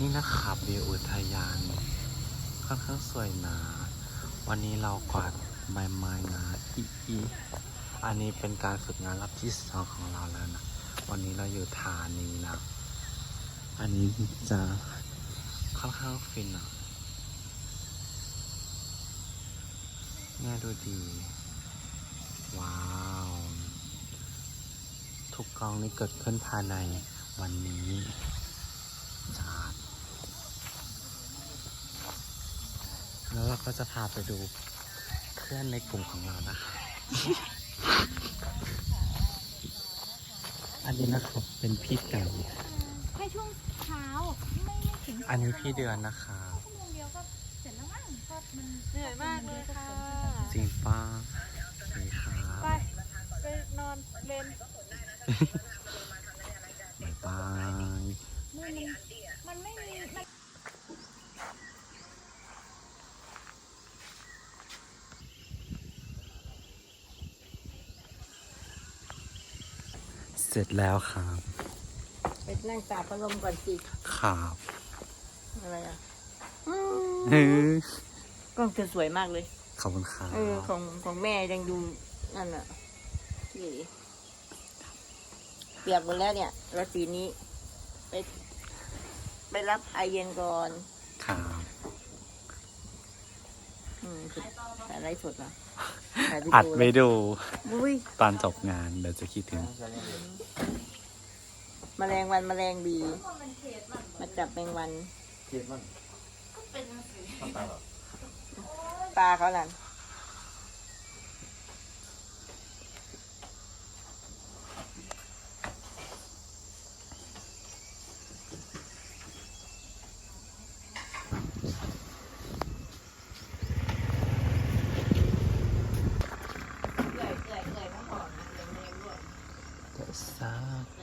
นี่นะครับวิวอุทยานค่อนข้างสวยนะ วันนี้เรากวาดใบไม้นะอีอีอันนี้เป็นการฝึกงานรอบที่สองของเราแล้วนะ วันนี้เราอยู่ฐานีนะ อันนี้จะค่อนข้างฟินอะแม่ดูดี ว้าว ทุกกองนี้เกิดขึ้นภายในวันนี้จาดแล้วเรา ก็จะพาไปดูเพื่อนในกลุ่มของเรานะคะ อันนี้นะครับเป็นพี่ไก่แค่ช่วงเช้าไม่ไม่ถึงอันนี้พี่เดือนนะคะ ชั่วโมงเดียวก็เสร็จแล้วมั้งก็มันเหนื่อยมากเลยค่ะ จริงป้าดีค่ะ ไป ไปนอนเล่น บ๊ายบาย มันมันไม่มีมัน เสร็จแล้วครับไปนั่งตากพัดลมก่อนสิครับอะไรอะเฮ้ยกล้องเธอสวยมากเลย ขอบคุณครับเออของของแม่ยังดูนั่นอะนี่เปียกหมดแล้วเนี่ย แล้วสีนี้ ไป ไปรับไอเย็นก่อน ครับอืม สุดถ่ายไรสดเหรอถ่ายวิอัดดีโอไม่ดูอุ้ยตอนจบงานเดี๋ยวจะคิดถึง แมลงวันแมลงบี มาจับแมงวัน เจ็ดมันปลาเขาหลังแต่สักวันฉันจะมอง เ